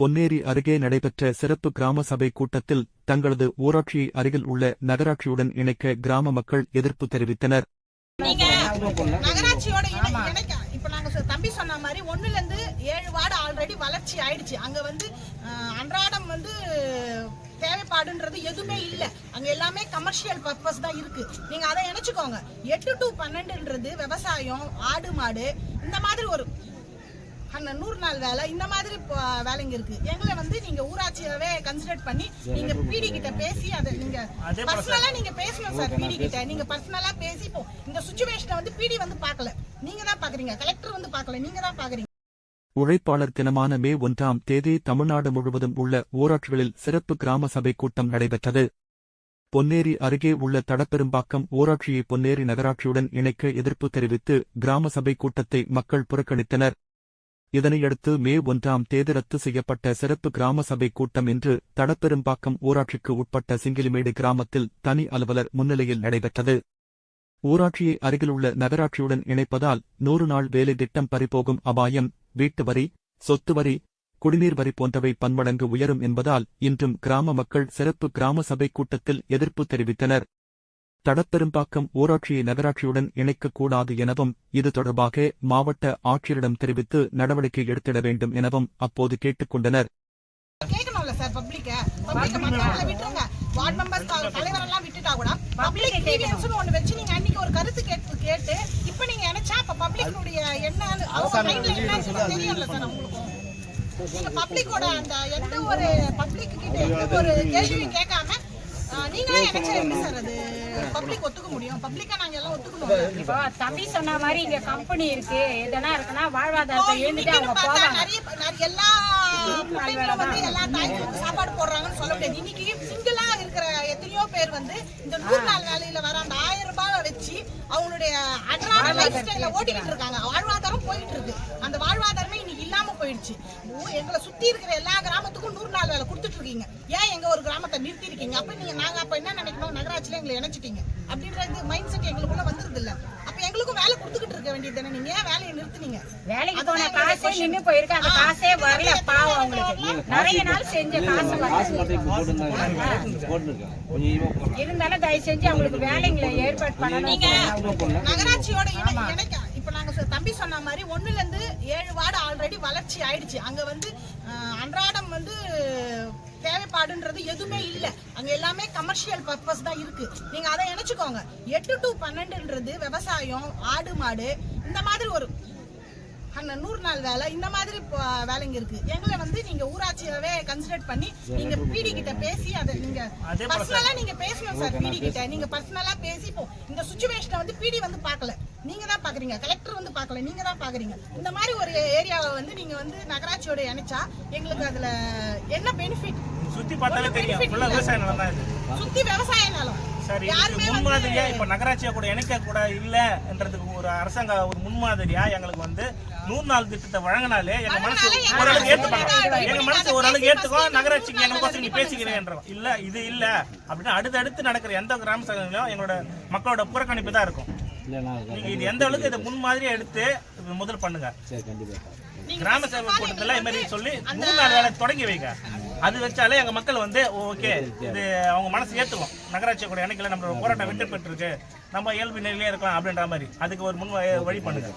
பொன்னேரி அருகே நடைபெற்ற சிறப்பு கிராம சபை கூட்டத்தில் தங்களது ஊராட்சியை அருகில் உள்ள நகராட்சியுடன் இணைக்க கிராம மக்கள் எதிர்ப்பு தெரிவித்தனர். இப்ப நாங்க தம்பி சொன்ன மாதிரி ஒண்ணுல இருந்து ஏழு வார்டு ஆல்ரெடி வளர்ச்சி ஆயிடுச்சு. அங்க வந்து அன்றாடம் வந்து தேவைப்பாடுன்றது எதுவுமே இல்ல. அங்க எல்லாமே கமர்ஷியல் பர்பஸ் தான் இருக்கு. நீங்க அதை நினைச்சுக்கோங்க. எட்டு டு பன்னெண்டுன்றது விவசாயம் ஆடு மாடு இந்த மாதிரி ஒரு அந்த நூறு நாள் வேலை. இந்த மாதிரி வேலைங்க இருக்கு. எங்களை வந்து நீங்க ஊராட்சியாவே கன்சிடர் பண்ணி நீங்க பிடி கிட்ட பேசி அதை நீங்க பர்சனலா நீங்க பேசணும் சார் பிடி கிட்ட. நீங்க பர்சனலா பேசி இப்போ இந்த சுச்சுவேஷனை வந்து பிடி வந்து பார்க்கல. நீங்க தான் பாக்குறீங்க கலெக்டர் வந்து பார்க்கல. நீங்க தான் பாக்குறீங்க உழைப்பாளர் தினமான மே ஒன்றாம் தேதி தமிழ்நாடு முழுவதும் உள்ள ஊராட்சிகளில் சிறப்பு கிராம சபை கூட்டம் நடைபெற்றது. பொன்னேரி அருகே உள்ள தடப்பெரும்பாக்கம் ஊராட்சியை பொன்னேரி நகராட்சியுடன் இணைக்க எதிர்ப்பு தெரிவித்து கிராம சபை கூட்டத்தை மக்கள் புறக்கணித்தனர். இதனையடுத்து மே ஒன்றாம் தேதி ரத்து செய்யப்பட்ட சிறப்பு கிராம சபை கூட்டம் இன்று தடப்பெரும்பாக்கம் ஊராட்சிக்கு உட்பட்ட சிங்கிலிமேடு கிராமத்தில் தனி அலுவலர் முன்னிலையில் நடைபெற்றது. ஊராட்சியை அருகிலுள்ள நகராட்சியுடன் இணைப்பதால் நூறு நாள் வேலை திட்டம் பறிபோகும் அபாயம் வீட்டு வரி சொத்து வரி குடிநீர் வரி போன்றவை பன்மடங்கு உயரும் என்பதால் இன்றும் கிராம மக்கள் சிறப்பு கிராம சபை கூட்டத்தில் எதிர்ப்பு தெரிவித்தனர். தடப்பெரும்பாக்கம் ஊராட்சியை நகராட்சியுடன் இணைக்கக்கூடாது எனவும் இது தொடர்பாக மாவட்ட ஆட்சியரிடம் தெரிவித்து நடவடிக்கை எடுத்திட வேண்டும் எனவும் அப்போது கேட்டுக் கொண்டனர் வார்டு மெம்பர்ஸ் தலைவர் எல்லாம் விட்டுட்டா கூட பப்ளிக் கிரீவியன்ஸ்னு ஒண்ணு வச்சு நீங்க அன்னைக்கு ஒரு கருத்து கேட்டு கேட்டு இப்ப நீங்க நினைச்சா அப்ப பப்ளிக்குடைய என்னன்னு அவங்க மைண்ட்ல என்னன்னு சொல்லி தெரியும்ல சார் உங்களுக்கும் நீங்க பப்ளிக்கோட அந்த எந்த ஒரு பப்ளிக் கிட்ட எந்த ஒரு கேள்வியும் கேட்காம ஆஹ், நீங்களே நினைச்சா எப்படி சார் அது? பப்ளிக் ஒத்துக்க முடியும். பப்ளிக்கா நாங்க எல்லாம் ஒத்துக்கணும். இப்போ தம்பி சொன்ன மாதிரி இங்க கம்பெனி இருக்கு. எதனா இருக்குன்னா வாழ்வாதாரத்தை எழுந்துட்டு அவங்க போவாங்க. நிறைய நிறைய எல்லா பிள்ளைங்களும் வந்து எல்லா தாய்க்கும் சாப்பாடு போடுறாங்கன்னு சொல்ல முடியாது. இன்னைக்கு சிங்கிளா இருக்கிற எத்தனையோ பேர் வந்து இந்த நூறு நாள் வேலையில வர அந்த ஆயிரம் ரூபாய் வச்சு அவங்களுடைய அன்றாட லைஃப் ஸ்டைல ஓட்டிக்கிட்டு இருக்காங்க. வாழ்வாதாரம் போயிட்டு இருக்கு அந்த வாழ்வாதாரமே இன்னைக்கு இல்லாம போயிடுச்சு. எங்களை சுத்தி இருக்கிற எல்லா கிராமத்துக்கும் நூறு நாள் வேலை கொடுத்துட்டு இருக்கீங்க. ஏன் எங்க ஒரு கிராமத்தை நிறுத்தி இருக்கீங்க அப்ப நீங்க நாங்க அப்ப என்ன நினைக்கணும்? நகராட்சியில எங்களை இணைச்சிட்டீங்க. அப்படின்றது மைண்ட் செட் எங்களுக்குள்ள வந்துருது இல்ல அப்ப எங்களுக்கும் வேலை கொடுத்துக்கிட்டு இருக்க வேண்டியது தானே? நீங்க ஏன் வேலையை நிறுத்துனீங்க? வேலைக்கு போன காசே நின்னு போயிருக்கு. அந்த காசே வரல பாவம் அவங்களுக்கு. நிறைய நாள் செஞ்ச காசு இருந்தாலும் தயவு செஞ்சு அவங்களுக்கு வேலைங்களை ஏற்பாடு பண்ணணும். நகராட்சியோட இணை- இணைக்க இப்ப நாங்க தம்பி சொன்ன மாதிரி ஒண்ணுல இருந்து ஏழு வார்டு ஆல்ரெடி வளர்ச்சி ஆயிடுச்சு. அங்க வந்து அன்றாடம் வந்து தேவைப்பாடுன்றது எதுவுமே இல்ல. அங்க எல்லாமே கமர்ஷியல் பர்பஸ் தான் இருக்கு. நீங்க அதை நினைச்சுக்கோங்க. எட்டு டு பன்னெண்டுன்றது விவசாயம் ஆடு மாடு இந்த மாதிரி ஒரு அந்த நூறு நாள் வேலை. இந்த மாதிரி வேலைங்க இருக்கு. எங்களை வந்து நீங்க ஊராட்சியாவே கன்சிடர் பண்ணி நீங்க பிடி கிட்ட பேசி அதை நீங்க பர்சனலா நீங்க பேசணும் சார் பிடி கிட்ட. நீங்க பர்சனலா பேசி இப்போ இந்த சுச்சுவேஷனை வந்து பிடி வந்து பார்க்கல. நீங்க தான் பாக்குறீங்க கலெக்டர் வந்து பார்க்கல. நீங்க தான் பாக்குறீங்க இந்த மாதிரி ஒரு ஏரியாவை வந்து நீங்க வந்து நகராட்சியோட இணைச்சா எங்களுக்கு அதுல என்ன பெனிஃபிட் சுத்தி பார்த்தாலே தெரியும். சுத்தி விவசாய நிலம். சரி யாருமே இதுக்கு முன்மாதிரியா? இப்ப நகராட்சியா கூட இணைக்க கூட இல்லன்றதுக்கு ஒரு அரசாங்க ஒரு முன்மாதிரியா எங்களுக்கு வந்து நூறு நாள் திட்டத்தை வழங்கினாலே எங்க மனசு ஓரளவுக்கு ஏத்துப்பாங்க. மனசு எங்க மனசு ஓரளவுக்கு ஏத்துக்கோ நகராட்சிக்கு நீங்க எங்களுக்கோசம் நீ பேசிக்கிறேன்றோம் இல்ல இது இல்ல. அப்படின்னு அடுத்தடுத்து நடக்கிற எந்த கிராம சபையிலும் எங்களோட மக்களோட புறக்கணிப்பு தான் இருக்கும். நீங்க இது எந்த அளவுக்கு இதை முன்மாதிரியா எடுத்து முதல் பண்ணுங்க. கிராம சபை கூட்டத்துல இது மாதிரி சொல்லி நூறு நாள் வேலை தொடங்கி வைங்க. அது வச்சாலே எங்க மக்கள் வந்து ஓகே இது அவங்க மனசு ஏத்துக்கும். நகராட்சி கூட இணைக்கல நம்மளோட போராட்டம் வெற்றி பெற்றிருக்கு. நம்ம இயல்பு நிலையிலே இருக்கலாம் அப்படின்ற மாதிரி. அதுக்கு ஒரு முன் வழி பண்ணுங்க